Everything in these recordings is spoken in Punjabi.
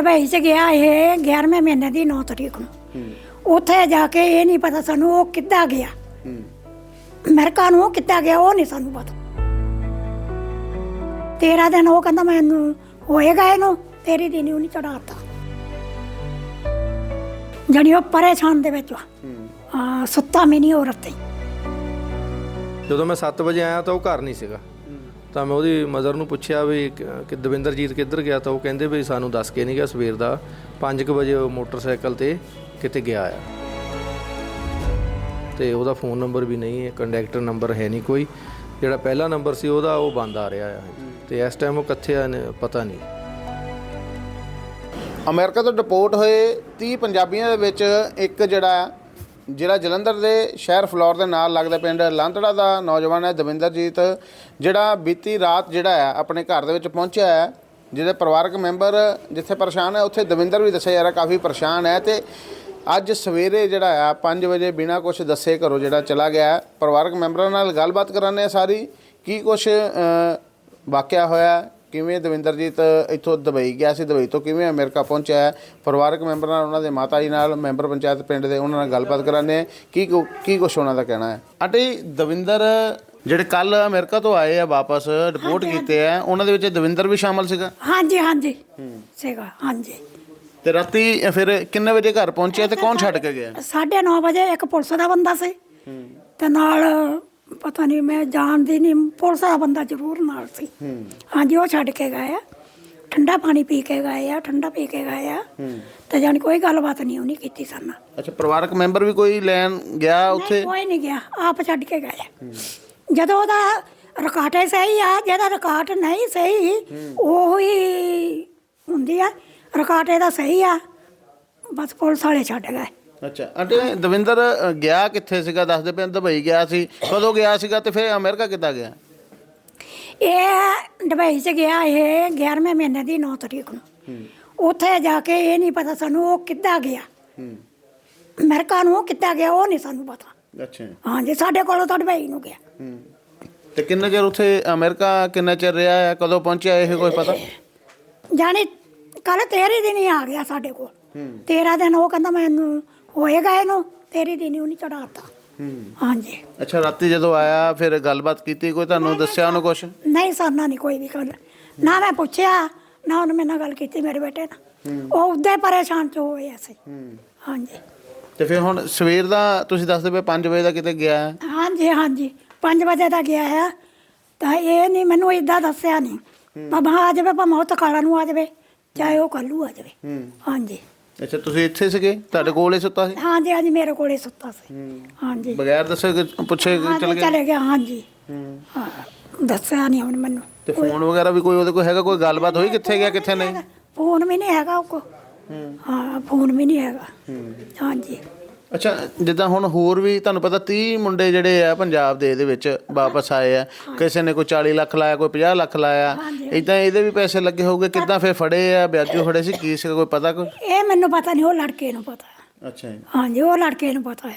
ਦੁਬਈ ਚ ਗਿਆ ਇਹ 11ਵੇਂ ਮਹੀਨੇ ਦੀ 9 ਤਰੀਕ ਨੂੰ। ਉੱਥੇ ਜਾ ਕੇ ਇਹ ਨਹੀਂ ਪਤਾ ਸਾਨੂੰ ਉਹ ਕਿੱਦਾਂ ਗਿਆ। ਅਮਰੀਕਾ ਨੂੰ ਉਹ ਕਿੱਦਾਂ ਗਿਆ ਉਹ ਨਹੀਂ ਸਾਨੂੰ ਪਤਾ। 13 ਦਿਨ ਉਹ ਕਹਿੰਦਾ ਮੈਨੂੰ ਹੋਏਗਾ ਇਹਨੂੰ ਤੇਰੀ ਦਿਨ ਉਹਨੇ ਚੜਾਤਾ ਜਣੀ ਉਹ ਪਰੇਸ਼ਾਨ ਦੇ ਵਿੱਚ ਆ। ਸੁੱਤਾ ਵੀ ਨਹੀਂ ਔਰਤ ਤੇ। ਜਦੋਂ ਮੈਂ 7 ਵਜੇ ਆਇਆ ਤਾਂ ਉਹ ਘਰ ਨਹੀਂ ਸੀਗਾ। ਤਾਂ ਮੈਂ ਉਹਦੀ ਮਦਰ ਨੂੰ ਪੁੱਛਿਆ ਵੀ ਕਿ ਦਵਿੰਦਰਜੀਤ ਕਿੱਧਰ ਗਿਆ ਤਾਂ ਉਹ ਕਹਿੰਦੇ ਵੀ ਸਾਨੂੰ ਦੱਸ ਕੇ ਨਹੀਂ ਗਿਆ ਸਵੇਰ ਦਾ 5:00 ਵਜੇ ਉਹ ਮੋਟਰਸਾਈਕਲ ਤੇ ਕਿਤੇ ਗਿਆ ਆ। ਤੇ ਉਹਦਾ ਫੋਨ ਨੰਬਰ ਵੀ ਨਹੀਂ ਹੈ ਕੰਟੈਕਟਰ ਨੰਬਰ ਹੈ ਨਹੀਂ ਕੋਈ। ਜਿਹੜਾ ਪਹਿਲਾ ਨੰਬਰ ਸੀ ਉਹਦਾ ਉਹ ਬੰਦ ਆ ਰਿਹਾ ਆ। ਤੇ ਇਸ ਟਾਈਮ ਉਹ ਕਿੱਥੇ ਆ ਪਤਾ ਨਹੀਂ। ਅਮਰੀਕਾ ਤੋਂ ਡਿਪੋਰਟ ਹੋਏ 30 ਪੰਜਾਬੀਆਂ ਦੇ ਵਿੱਚ ਇੱਕ ਜਿਹੜਾ ਜ਼ਿਲ੍ਹਾ ਜਲੰਧਰ ਦੇ ਸ਼ਹਿਰ ਫਲੌਰ ਦੇ ਨਾਲ ਲੱਗਦੇ ਪਿੰਡ ਲਾਂਤੜਾ ਦਾ ਨੌਜਵਾਨ ਹੈ ਦਵਿੰਦਰਜੀਤ, ਜਿਹੜਾ ਬੀਤੀ ਰਾਤ ਜਿਹੜਾ ਹੈ, ਆਪਣੇ ਘਰ ਦੇ ਵਿੱਚ ਪਹੁੰਚਿਆ ਹੈ, ਜਿਹਦੇ ਪਰਿਵਾਰਕ ਮੈਂਬਰ ਜਿੱਥੇ ਪਰੇਸ਼ਾਨ ਹੈ, ਉੱਥੇ ਦਵਿੰਦਰ ਵੀ ਦੱਸਿਆ ਜਾ ਰਿਹਾ ਕਾਫੀ ਪਰੇਸ਼ਾਨ ਹੈ ਤੇ ਅੱਜ ਸਵੇਰੇ ਜਿਹੜਾ ਆ 5 ਵਜੇ ਬਿਨਾਂ ਕੁਝ ਦੱਸੇ ਘਰੋਂ ਜਿਹੜਾ ਚਲਾ ਗਿਆ ਪਰਿਵਾਰਕ ਮੈਂਬਰਾਂ ਨਾਲ ਗੱਲਬਾਤ ਕਰਾਂਦੇ ਆ ਸਾਰੀ। ਕੀ ਕੁਝ ਵਾਕਿਆ ਹੋਇਆ ਕਿਵੇਂ ਦਵਿੰਦਰਜੀਤ ਇੱਥੋਂ ਦੁਬਈ ਗਿਆ ਸੀ ਦੁਬਈ ਤੋਂ ਕਿਵੇਂ ਅਮਰੀਕਾ ਪਹੁੰਚਿਆ ਹੈ? ਪਰਿਵਾਰਕ ਮੈਂਬਰਾਂ ਨਾਲ ਉਹਨਾਂ ਦੇ ਮਾਤਾ ਜੀ ਨਾਲ ਮੈਂਬਰ ਪੰਚਾਇਤ ਪਿੰਡ ਦੇ ਉਹਨਾਂ ਨਾਲ ਗੱਲਬਾਤ ਕਰਾਂਦੇ ਆ ਕੀ ਕੁ- ਕੀ ਕੁਝ ਉਹਨਾਂ ਦਾ ਕਹਿਣਾ ਹੈ? ਆਂਟੀ ਦਵਿੰਦਰ ਜਿਹੜੇ ਕੱਲ ਅਮਰੀਕਾ ਤੋਂ ਆਏ ਆ ਵਾਪਸ ਰਿਪੋਰਟ ਕੀਤੇ ਆ ਉਹਨਾਂ ਦੇ ਵਿੱਚ ਦਵਿੰਦਰ ਵੀ ਸ਼ਾਮਲ ਸੀਗਾ? ਹਾਂਜੀ ਹਾਂਜੀ। ਸੀਗਾ ਹਾਂਜੀ। ਤੇ ਰਾਤੀ ਫਿਰ ਕਿੰਨੇ ਵਜੇ ਘਰ ਪਹੁੰਚਿਆ ਤੇ ਕੌਣ ਛੱਡ ਕੇ ਗਿਆ? ਸਾਢੇ ਨੌ ਵਜੇ ਇੱਕ ਪੁਲਿਸ ਦਾ ਬੰਦਾ ਸੀ। ਤੇ ਨਾਲ ਪਤਾ ਨਹੀਂ ਮੈਂ ਜਾਣਦੀ ਨਹੀਂ ਪੁਲਿਸ ਦਾ ਬੰਦਾ ਜ਼ਰੂਰ ਨਾਲ ਸੀ। ਹਾਂਜੀ ਉਹ ਛੱਡ ਕੇ ਗਏ ਆ। ਠੰਡਾ ਪਾਣੀ ਪੀ ਕੇ ਗਏ ਆ ਠੰਡਾ ਪੀ ਕੇ ਗਏ ਆ। ਤੇ ਜਾਣੀ ਕੋਈ ਗੱਲਬਾਤ ਨਹੀਂ ਉਹਨੇ ਕੀਤੀ ਸਾਨੂੰ ਅੱਛਾ ਪਰਿਵਾਰਕ ਮੈਂਬਰ ਵੀ ਕੋਈ ਲੈਣ ਗਿਆ ਉੱਥੇ? ਕੋਈ ਨਹੀਂ ਗਿਆ ਆਪ ਛੱਡ ਕੇ ਗਏ ਆ। ਜਦੋਂ ਉਹਦਾ ਰਿਕਾਰਡ ਸਹੀ ਆ ਜਿਹਦਾ ਰਿਕਾਰਡ ਨਹੀਂ ਸਹੀ ਉਹ ਹੀ ਹੁੰਦੀ ਆ ਰਿਕਾਰਡ ਇਹਦਾ ਸਹੀ ਆ ਬਸ ਪੁਲਿਸ ਵਾਲੇ ਛੱਡ ਗਏ। ਅੱਛਾ। ਆਂਟੀ ਦਵਿੰਦਰ ਅ, ਗਿਆ ਕਿੱਥੇ ਸੀਗਾ? ਦੱਸਦੇ ਪਏ ਦੁਬਈ ਗਿਆ ਸੀ। ਕਦੋਂ ਗਿਆ ਸੀਗਾ ਤੇ ਫਿਰ ਅਮਰੀਕਾ ਕਿੱਦਾਂ ਗਿਆ? ਇਹ ਦੁਬਈ ਚ ਗਿਆ ਇਹ 11ਵੇਂ ਮਹੀਨੇ ਦੀ 9 ਤਰੀਕ ਨੂੰ। ਉੱਥੇ ਜਾ ਕੇ ਇਹ ਨਹੀਂ ਪਤਾ ਸਾਨੂੰ ਉਹ ਕਿੱਦਾਂ ਗਿਆ। ਅਮਰੀਕਾ ਨੂੰ ਉਹ ਕਿੱਦਾਂ ਗਿਆ ਉਹ ਨਹੀਂ ਸਾਨੂੰ ਪਤਾ। ਅੱਛਾ। ਹਾਂਜੀ ਸਾਡੇ ਕੋਲੋਂ ਤਾਂ ਦੁਬਈ ਨੂੰ ਗਿਆ। ਤੇ ਕਿੰਨਾ ਚਿਰ ਉੱਥੇ ਅਮਰੀਕਾ ਕਿੰਨਾ ਚਿਰ ਰਿਹਾ ਹੈ ਕਦੋਂ ਪਹੁੰਚਿਆ ਇਹ ਕੋਈ ਪਤਾ? ਜਾਣੀ ਕੱਲ ਤੇਰੇ ਦਿਨ ਹੀ ਆ ਗਿਆ ਸਾਡੇ ਕੋਲ। ਤੇਰਾ ਦਿਨ ਉਹ ਕਹਿੰਦਾ ਮੈਨੂੰ ਹੋਏਗਾ ਇਹਨੂੰ? ਤੇਰੀ ਦਿਨ ਹੀ ਉਹਨੇ ਚੜਾਤਾ ਹਾਂਜੀ। ਅੱਛਾ ਰਾਤੀ ਜਦੋਂ ਆਇਆ ਫਿਰ ਗੱਲਬਾਤ ਕੀਤੀ ਕੋਈ? ਤੁਹਾਨੂੰ ਦੱਸਿਆ ਉਹਨੂੰ ਕੁਛ? ਨਹੀਂ ਸਾਨਾ ਨਹੀਂ ਕੋਈ ਵੀ ਗੱਲ। ਨਾ ਮੈਂ ਪੁੱਛਿਆ ਨਾ ਉਹਨੇ ਮੇਰੇ ਨਾਲ ਗੱਲ ਕੀਤੀ ਮੇਰੇ ਬੇਟੇ ਨਾਲ। ਉਹ ਉਦਾਂ ਹੀ ਪਰੇਸ਼ਾਨ ਚ ਹੋਏ ਸੀ ਹਾਂਜੀ। ਤੇ ਫਿਰ ਹੁਣ ਸਵੇਰ ਦਾ ਤੁਸੀਂ ਦੱਸਦੇ ਪਏ 5 ਵਜੇ ਦਾ ਕਿਤੇ ਗਿਆ ਹੈ। ਹਾਂਜੀ ਹਾਂਜੀ। 5 ਵਜੇ ਦਾ ਗਿਆ ਆ ਤਾਂ ਇਹ ਨਹੀਂ ਮੈਨੂੰ ਇਦਾਂ ਦੱਸਿਆ ਨਹੀਂ। ਬਾਬਾ ਆ ਜਾਵੇ ਭਾਵੇਂ ਉਹ ਤਕਾਲਾ ਨੂੰ ਆ ਜਾਵੇ ਚਾਹੇ ਉਹ ਕੱਲੂ ਆ ਜਾਵੇ। ਹਾਂਜੀ। ਅੱਛਾ ਤੁਸੀਂ ਇੱਥੇ ਸੀਗੇ? ਤੁਹਾਡੇ ਕੋਲ ਸੁੱਤਾ ਸੀ? ਹਾਂਜੀ ਹਾਂਜੀ ਮੇਰੇ ਕੋਲੇ ਸੁੱਤਾ ਸੀ। ਹਾਂਜੀ। ਬਗੈਰ ਦੱਸੇ ਕਿ ਪੁੱਛੇ ਕਿ ਚਲ ਹਾਂਜੀ ਗਿਆ ਚਲੇ ਗਿਆ ਹਾਂਜੀ। ਹਾਂ। ਦੱਸਿਆ ਨਹੀਂ ਹੁਣ ਮੈਨੂੰ। ਤੇ ਫੋਨ ਵਗੈਰਾ ਵੀ ਕੋਈ ਉਹਦੇ ਕੋਲ ਹੈਗਾ? ਕੋਈ ਗੱਲਬਾਤ ਹੋਈ ਕਿੱਥੇ ਗਿਆ ਕਿੱਥੇ ਨਹੀਂ? ਫੋਨ ਵੀ ਨਹੀਂ ਹੈਗਾ ਉਹ ਕੋ ਹਾਂ। ਫੋਨ ਵੀ ਨਹੀਂ ਹੈਗਾ। ਹਾਂਜੀ। ਅੱਛਾ ਜਿੱਦਾਂ ਹੁਣ ਹੋਰ ਵੀ ਤੁਹਾਨੂੰ ਪਤਾ 30 ਮੁੰਡੇ ਜਿਹੜੇ ਆ ਪੰਜਾਬ ਦੇ ਇਹਦੇ ਵਿੱਚ ਵਾਪਸ ਆਏ ਆ। ਕਿਸੇ ਨੇ ਕੋਈ 40 ਲੱਖ ਲਾਇਆ ਕੋਈ 50 ਲੱਖ ਲਾਇਆ। ਇਦਾਂ ਇਹਦੇ ਵੀ ਪੈਸੇ ਲੱਗੇ ਹੋਊਗੇ ਕਿੱਦਾਂ ਫਿਰ ਫੜੇ ਆ ਵਿਆਜੂ ਫੜੇ ਸੀ ਕੀ ਸੀ ਕੋਈ ਪਤਾ ਕੋਈ? ਇਹ ਮੈਨੂੰ ਪਤਾ ਨਹੀਂ ਉਹ ਲੜਕੇ ਨੂੰ ਪਤਾ। ਅੱਛਾ ਜੀ। ਹਾਂਜੀ ਉਹ ਲੜਕੇ ਨੂੰ ਪਤਾ ਆ।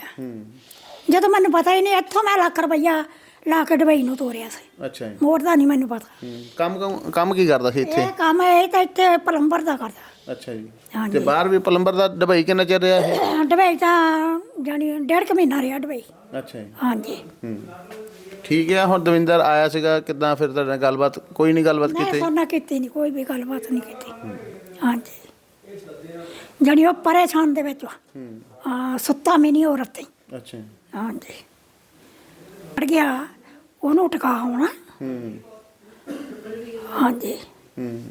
ਜਦੋਂ ਮੈਨੂੰ ਪਤਾ ਹੀ ਨਹੀਂ ਇੱਥੋਂ ਮੈਂ ਲੱਖ ਰੁਪਈਆ ਲਾ ਕੇ ਦੁਬਈ ਨੂੰ ਤੋਰਿਆ ਸੀ। ਅੱਛਾ ਜੀ। ਮੋੜ ਦਾ ਨਹੀਂ ਮੈਨੂੰ ਪਤਾ। ਹੂੰ। ਕੰਮ ਕੰਮ- ਕੰਮ ਕੀ ਕਰਦਾ ਸੀ ਇੱਥੇ? ਇਹ ਕੰਮ ਇਹ ਤਾਂ ਇੱਥੇ ਪਲੰਬਰ ਦਾ ਕਰਦਾ। ਅੱਛਾ ਜੀ। ਹਾਂਜੀ। ਤੇ ਬਾਹਰ ਵੀ ਪਲੰਬਰ ਦਾ ਦੁਬਈ ਕਿੰਨਾ ਚਿਰ ਰਿਹਾ ਇਹ? ਦੁਬਈ ਤਾਂ ਜਾਣੀ ਡੇਢ ਕੁ ਮਹੀਨਾ ਰਿਹਾ ਦੁਬਈ ਅੱਛਾ ਜੀ। ਹਾਂਜੀ। ਹੂੰ। ਠੀਕ ਹੈ ਹੁਣ ਦਵਿੰਦਰ ਆਇਆ ਸੀਗਾ ਕਿੱਦਾਂ ਫਿਰ ਤੁਹਾਡੇ ਨਾਲ ਗੱਲਬਾਤ ਕੋਈ ਨਹੀਂ ਗੱਲਬਾਤ ਨਹੀਂ ਕੀਤੀ? ਸੋਨਾ ਕੀਤੀ ਨਹੀਂ ਕੋਈ ਵੀ ਗੱਲਬਾਤ ਨਹੀਂ ਕੀਤੀ। ਹਾਂਜੀ। ਜਾਣੀ ਉਹ ਪਰੇਸ਼ਾਨ ਦੇ ਵਿੱਚ ਆ। ਸੁੱਤਾ ਵੀ ਨਹੀਂ ਔਰਤ ਤੇ। ਅੱਛਾ ਜੀ। ਹਾਂਜੀ। ਅੜ ਗਿਆ ਉਹਨੂੰ ਟਿਕਾ ਹੋਣਾ ਹੂੰ। ਹਾਂਜੀ। ਹੂੰ।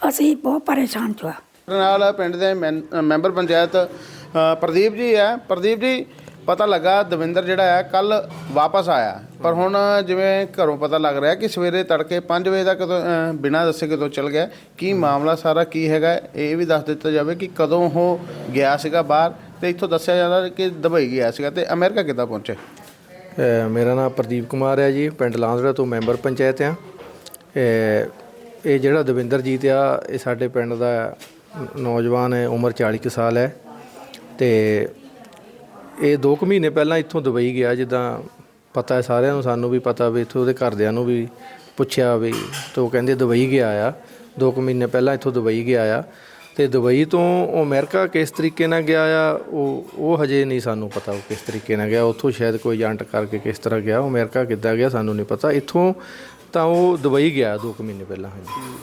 ਅਸੀਂ ਬਹੁਤ ਪਰੇਸ਼ਾਨ ਚੁਆ ਨਾਲ ਪਿੰਡ ਦੇ ਮੈਂ- ਅ, ਮੈਂਬਰ ਪੰਚਾਇਤ ਅ, ਪ੍ਰਦੀਪ ਜੀ ਹੈ। ਪ੍ਰਦੀਪ ਜੀ ਪਤਾ ਲੱਗਾ ਦਵਿੰਦਰ ਜਿਹੜਾ ਹੈ ਕੱਲ ਵਾਪਸ ਆਇਆ। ਪਰ ਹੁਣ ਜਿਵੇਂ ਘਰੋਂ ਪਤਾ ਲੱਗ ਰਿਹਾ ਕਿ ਸਵੇਰੇ ਤੜਕੇ 5 ਵਜੇ ਦਾ ਕਦੋਂ ਅ, ਬਿਨਾਂ ਦੱਸੇ ਕਦੋਂ ਚਲ ਗਿਆ। ਕੀ ਮਾਮਲਾ ਸਾਰਾ ਕੀ ਹੈਗਾ ਇਹ ਵੀ ਦੱਸ ਦਿੱਤਾ ਜਾਵੇ ਕਿ ਕਦੋਂ ਉਹ ਗਿਆ ਸੀਗਾ ਬਾਹਰ ਤੇ ਇੱਥੋਂ ਦੱਸਿਆ ਜਾਂਦਾ ਕਿ ਦੁਬਈ ਗਿਆ ਸੀਗਾ ਤੇ ਅਮਰੀਕਾ ਕਿੱਦਾਂ ਪਹੁੰਚੇ? ਮੇਰਾ ਨਾਮ ਪ੍ਰਦੀਪ ਕੁਮਾਰ ਹੈ ਜੀ ਪਿੰਡ ਲਾਂਦੜਾ ਤੋਂ ਮੈਂਬਰ ਪੰਚਾਇਤ ਆ ਇਹ ਜਿਹੜਾ ਦਵਿੰਦਰਜੀਤ ਆ, ਇਹ ਸਾਡੇ ਪਿੰਡ ਦਾ ਨੌਜਵਾਨ ਹੈ, ਉਮਰ 40 ਕੁ ਸਾਲ ਹੈ। ਤੇ ਇਹ 2 ਕੁ ਮਹੀਨੇ ਪਹਿਲਾਂ ਇੱਥੋਂ ਦੁਬਈ ਗਿਆ, ਜਿੱਦਾਂ ਪਤਾ ਹੈ ਸਾਰਿਆਂ ਨੂੰ, ਸਾਨੂੰ ਵੀ ਪਤਾ ਵੀ ਇੱਥੋਂ ਉਹਦੇ ਘਰਦਿਆਂ ਨੂੰ ਵੀ ਪੁੱਛਿਆ ਵੀ, ਤੇ ਉਹ ਕਹਿੰਦੇ ਦੁਬਈ ਗਿਆ ਆ। 2 ਕੁ ਮਹੀਨੇ ਪਹਿਲਾਂ ਇੱਥੋਂ ਦੁਬਈ ਗਿਆ ਆ। ਤੇ ਦੁਬਈ ਤੋਂ ਉਹ ਅਮਰੀਕਾ ਕਿਸ ਤਰੀਕੇ ਨਾਲ ਗਿਆ ਆ ਉਹ ਉਹ ਹਜੇ ਨਹੀਂ ਸਾਨੂੰ ਪਤਾ ਉਹ ਕਿਸ ਤਰੀਕੇ ਨਾਲ ਗਿਆ। ਉੱਥੋਂ ਸ਼ਾਇਦ ਕੋਈ ਏਜੰਟ ਕਰਕੇ ਕਿਸ ਤਰ੍ਹਾਂ ਗਿਆ ਉਹ ਅਮਰੀਕਾ ਕਿੱਦਾਂ ਗਿਆ ਸਾਨੂੰ ਨਹੀਂ ਪਤਾ। ਇੱਥੋਂ ਤਾਂ ਉਹ ਦੁਬਈ ਗਿਆ 2 ਕੁ ਮਹੀਨੇ ਪਹਿਲਾਂ ਹਾਂਜੀ।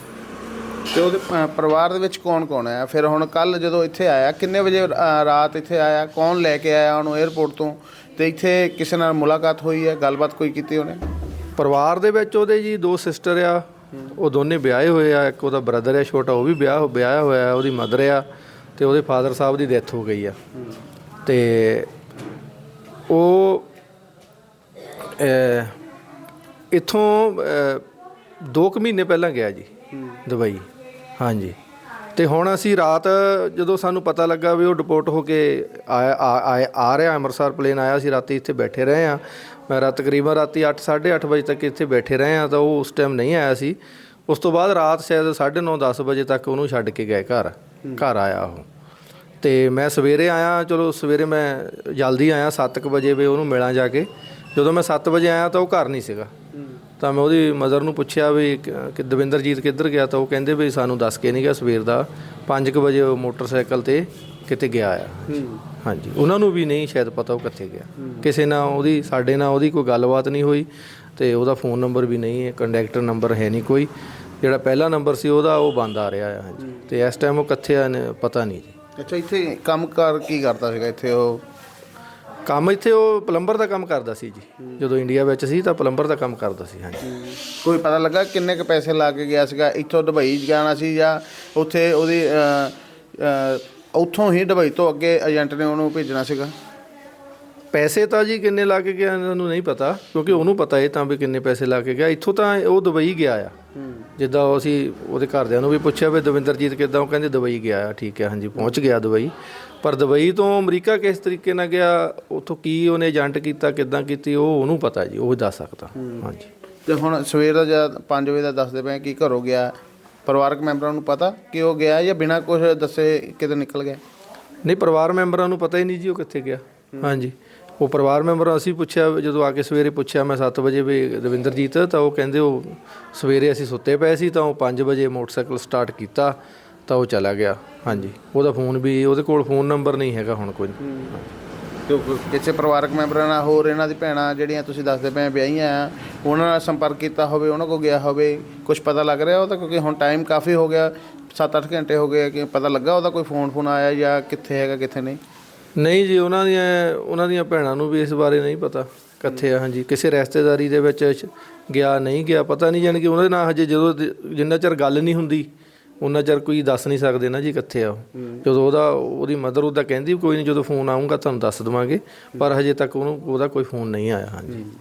ਤੇ ਉਹਦੇ ਅ, ਪਰਿਵਾਰ ਦੇ ਵਿੱਚ ਕੌਣ ਕੌਣ ਹੈ ਫਿਰ ਹੁਣ ਕੱਲ ਜਦੋਂ ਇੱਥੇ ਆਇਆ ਕਿੰਨੇ ਵਜੇ ਅ, ਰਾਤ ਇੱਥੇ ਆਇਆ? ਕੌਣ ਲੈ ਕੇ ਆਇਆ ਉਹਨੂੰ 에ਅਰਪੋਰਟ ਤੋਂ? ਤੇ ਇੱਥੇ ਕਿਸੇ ਨਾਲ ਮੁਲਾਕਾਤ ਹੋਈ ਹੈ? ਗੱਲਬਾਤ ਕੋਈ ਕੀਤੀ ਉਹਨੇ? ਪਰਿਵਾਰ ਦੇ ਵਿੱਚ ਉਹਦੇ ਜੀ ਦੋ ਸਿਸਟਰ ਆ। ਉਹ ਦੋਨੇ ਵਿਆਹੇ ਹੋਏ ਆ ਇੱਕ ਉਹਦਾ ਬ੍ਰਦਰ ਆ ਛੋਟਾ ਉਹ ਵੀ ਵਿਆਹ ਵਿਆਹਿਆ ਹੋਇਆ ਉਹਦੀ ਮਦਰ ਆ ਤੇ ਉਹਦੇ ਫਾਦਰ ਸਾਹਿਬ ਦੀ ਡੈਥ ਹੋ ਗਈ ਆ। ਤੇ ਉਹ ਇੱਥੋਂ 2 ਕੁ ਮਹੀਨੇ ਪਹਿਲਾਂ ਗਿਆ ਜੀ ਦੁਬਈ। ਹਾਂਜੀ। ਤੇ ਹੁਣ ਅਸੀਂ ਰਾਤ ਜਦੋਂ ਸਾਨੂੰ ਪਤਾ ਲੱਗਾ ਵੀ ਉਹ ਡਿਪੋਰਟ ਹੋ ਕੇ ਆਇਆ, ਆ- ਆ- ਰਿਹਾ, ਅੰਮ੍ਰਿਤਸਰ ਪਲੇਨ ਆਇਆ ਸੀ ਰਾਤੀ ਇੱਥੇ ਬੈਠੇ ਰਹੇ ਆ ਮੈਂ ਰਾਤ ਤਕਰੀਬਨ ਰਾਤੀ 8 8:30 ਵਜੇ ਤੱਕ ਇੱਥੇ ਬੈਠੇ ਰਹੇ ਆ ਤਾਂ ਉਹ ਉਸ ਟਾਈਮ ਨਹੀਂ ਆਇਆ ਸੀ। ਉਸ ਤੋਂ ਬਾਅਦ ਰਾਤ ਸ਼ਾਇਦ 9:30 10 ਵਜੇ ਤੱਕ ਉਹਨੂੰ ਛੱਡ ਕੇ ਗਏ ਘਰ ਘਰ ਆਇਆ ਉਹ। ਤੇ ਮੈਂ ਸਵੇਰੇ ਆਇਆ, ਚਲੋ ਸਵੇਰੇ ਮੈਂ ਜਲਦੀ ਆਇਆ 7:00 ਵਜੇ ਵੀ ਉਹਨੂੰ ਮਿਲਾਂ ਜਾ ਕੇ। ਜਦੋਂ ਮੈਂ 7 ਵਜੇ ਆਇਆ ਤਾਂ ਉਹ ਘਰ ਨਹੀਂ ਸੀਗਾ। ਤਾਂ ਮੈਂ ਉਹਦੀ ਮਦਰ ਨੂੰ ਪੁੱਛਿਆ ਵੀ ਕ- ਦਵਿੰਦਰਜੀਤ ਕਿੱਧਰ ਗਿਆ ਤਾਂ ਉਹ ਕਹਿੰਦੇ ਵੀ ਸਾਨੂੰ ਦੱਸ ਕੇ ਨਹੀਂ ਗਿਆ ਸਵੇਰ ਦਾ 5:00 ਵਜੇ ਉਹ ਮੋਟਰਸਾਈਕਲ ਤੇ ਕਿਤੇ ਗਿਆ ਆ। ਹਾਂਜੀ ਉਹਨਾਂ ਨੂੰ ਵੀ ਨਹੀਂ ਸ਼ਾਇਦ ਪਤਾ ਉਹ ਕਿੱਥੇ ਗਿਆ। ਕਿਸੇ ਨਾਲ ਉਹਦੀ ਸਾਡੇ ਨਾਲ ਉਹਦੀ ਕੋਈ ਗੱਲਬਾਤ ਨਹੀਂ ਹੋਈ ਤੇ ਉਹਦਾ ਫੋਨ ਨੰਬਰ ਵੀ ਨਹੀਂ ਹੈ ਕੰਟੈਕਟਰ ਨੰਬਰ ਹੈ ਨਹੀਂ ਕੋਈ। ਜਿਹੜਾ ਪਹਿਲਾ ਨੰਬਰ ਸੀ ਉਹਦਾ ਉਹ ਬੰਦ ਆ ਰਿਹਾ ਆ ਹਾਂਜੀ। ਤੇ ਇਸ ਟਾਈਮ ਉਹ ਕਿੱਥੇ ਆ ਪਤਾ ਨਹੀਂ ਜੀ। ਅੱਛਾ ਇੱਥੇ ਕੰਮ ਕਰ ਕੀ ਕਰਦਾ ਸੀਗਾ? ਇੱਥੇ ਉਹ ਕੰਮ ਇੱਥੇ ਉਹ ਪਲੰਬਰ ਦਾ ਕੰਮ ਕਰਦਾ ਸੀ ਜੀ। ਜਦੋਂ ਇੰਡੀਆ ਵਿੱਚ ਸੀ ਤਾਂ ਪਲੰਬਰ ਦਾ ਕੰਮ ਕਰਦਾ ਸੀ ਹਾਂਜੀ। ਕੋਈ ਪਤਾ ਲੱਗਾ ਕਿੰਨੇ ਕ ਪੈਸੇ ਲਾ ਕੇ ਗਿਆ ਸੀਗਾ? ਇੱਥੋਂ ਦੁਬਈ ਜਾਣਾ ਸੀ ਜਾਂ ਉੱਥੇ ਉਹਦੀ ਉੱਥੋਂ ਹੀ ਦੁਬਈ ਤੋਂ ਅੱਗੇ ਏਜੰਟ ਨੇ ਉਹਨੂੰ ਭੇਜਣਾ ਸੀਗਾ? ਪੈਸੇ ਤਾਂ ਜੀ ਕਿੰਨੇ ਲਾ ਕੇ ਗਿਆ ਇਹਨਾਂ ਨੂੰ ਨਹੀਂ ਪਤਾ ਕਿਉਂਕਿ ਉਹਨੂੰ ਪਤਾ ਇਹ ਤਾਂ ਵੀ ਕਿੰਨੇ ਪੈਸੇ ਲਾ ਕੇ ਗਿਆ। ਇੱਥੋਂ ਤਾਂ ਉਹ ਦੁਬਈ ਗਿਆ ਆ। ਜਿੱਦਾਂ ਉਹ ਅਸੀਂ ਉਹਦੇ ਘਰਦਿਆਂ ਨੂੰ ਵੀ ਪੁੱਛਿਆ ਵੀ ਦਵਿੰਦਰਜੀਤ ਕਿੱਦਾਂ ਉਹ ਕਹਿੰਦੇ ਦੁਬਈ ਗਿਆ ਆ ਠੀਕ ਹੈ ਹਾਂਜੀ ਪਹੁੰਚ ਗਿਆ ਦੁਬਈ। ਪਰ ਦੁਬਈ ਤੋਂ ਅਮਰੀਕਾ ਕਿਸ ਤਰੀਕੇ ਨਾਲ ਗਿਆ ਉੱਥੋਂ ਕੀ ਉਹਨੇ ਏਜੰਟ ਕੀਤਾ ਕਿੱਦਾਂ ਕੀਤੀ ਉਹ ਉਹਨੂੰ ਪਤਾ ਜੀ ਉਹ ਦੱਸ ਸਕਦਾ। ਹਾਂਜੀ। ਤੇ ਹੁਣ ਸਵੇਰ ਦਾ ਜਦ 5 ਵਜੇ ਦਾ ਦੱਸਦੇ ਪਏ ਕਿ ਘਰੋਂ ਗਿਆ ਪਰਿਵਾਰਕ ਮੈਂਬਰਾਂ ਨੂੰ ਪਤਾ ਕਿ ਉਹ ਗਿਆ ਜਾਂ ਬਿਨਾਂ ਕੁਝ ਦੱਸੇ ਕਿਤੇ ਨਿਕਲ ਗਿਆ? ਨਹੀਂ ਪਰਿਵਾਰ ਮੈਂਬਰਾਂ ਨੂੰ ਪਤਾ ਹੀ ਨਹੀਂ ਜੀ ਉਹ ਕਿੱਥੇ ਗਿਆ। ਹਾਂਜੀ। ਉਹ ਪਰਿਵਾਰ ਮੈਂਬਰਾਂ ਅਸੀਂ ਪੁੱਛਿਆ ਜਦੋਂ ਆ ਕੇ ਸਵੇਰੇ ਪੁੱਛਿਆ ਮੈਂ 7 ਵਜੇ ਵੀ ਦਵਿੰਦਰਜੀਤ ਤਾਂ ਉਹ ਕਹਿੰਦੇ ਉਹ ਸਵੇਰੇ ਅਸੀਂ ਸੁੱਤੇ ਪਏ ਸੀ ਤਾਂ ਉਹ 5 ਵਜੇ ਮੋਟਰਸਾਈਕਲ ਸਟਾਰਟ ਕੀਤਾ। ਤਾਂ ਉਹ ਚਲਾ ਗਿਆ। ਹਾਂਜੀ। ਉਹਦਾ ਫੋਨ ਵੀ ਉਹਦੇ ਕੋਲ ਫੋਨ ਨੰਬਰ ਨਹੀਂ ਹੈਗਾ ਹੁਣ ਕੋਈ। ਜੋ ਕਿਸੇ ਪਰਿਵਾਰਕ ਮੈਂਬਰਾਂ ਨਾਲ ਹੋਰ ਇਹਨਾਂ ਦੀ ਭੈਣਾਂ ਜਿਹੜੀਆਂ ਤੁਸੀਂ ਦੱਸਦੇ ਪਏ ਵਿਆਹੀਆਂ ਆ ਉਹਨਾਂ ਨਾਲ ਸੰਪਰਕ ਕੀਤਾ ਹੋਵੇ ਉਹਨਾਂ ਕੋ ਗਿਆ ਹੋਵੇ ਕੁਝ ਪਤਾ ਲੱਗ ਰਿਹਾ ਉਹ ਤਾਂ ਕਿਉਂਕਿ ਹੁਣ ਟਾਈਮ ਕਾਫੀ ਹੋ ਗਿਆ 7-8 ਘੰਟੇ ਹੋ ਗਏ ਕਿ ਪਤਾ ਲੱਗਾ ਉਹਦਾ ਕੋਈ ਫੋਨ ਫੋਨ ਆਇਆ ਜਾਂ ਕਿੱਥੇ ਹੈਗਾ ਕਿੱਥੇ ਨਹੀਂ? ਨਹੀਂ ਜੀ ਉਹਨਾਂ ਦੀਆਂ ਉਹਨਾਂ ਦੀਆਂ ਭੈਣਾਂ ਨੂੰ ਵੀ ਇਸ ਬਾਰੇ ਨਹੀਂ ਪਤਾ ਕਿੱਥੇ ਆ ਹਾਂਜੀ। ਕਿਸੇ ਰਿਸ਼ਤੇਦਾਰੀ ਦੇ ਵਿੱਚ ਗਿਆ ਨਹੀਂ ਗਿਆ ਪਤਾ ਨਹੀਂ ਜਾਣ ਕਿ ਉਹਨਾਂ ਦੇ ਨਾਲ ਹਜੇ ਜਦੋਂ ਜਿੰਨਾ ਚਿਰ ਗੱਲ ਨਹੀਂ ਹੁੰਦੀ ਉਹਨਾਂ ਚਿਰ ਕੋਈ ਦੱਸ ਨਹੀਂ ਸਕਦੇ ਨਾ ਜੀ ਕਿੱਥੇ ਆ ਉਹ। ਜਦੋਂ ਉਹਦਾ, ਉਹਦੀ ਮਦਰ ਉਹਦਾ ਕਹਿੰਦੀ ਵੀ ਕੋਈ ਨਹੀਂ, ਜਦੋਂ ਫੋਨ ਆਊਗਾ ਤੁਹਾਨੂੰ ਦੱਸ ਦਵਾਂਗੇ। ਪਰ ਹਜੇ ਤੱਕ ਉਹਨੂੰ, ਉਹਦਾ ਕੋਈ ਫੋਨ ਨਹੀਂ ਆਇਆ, ਹਾਂਜੀ।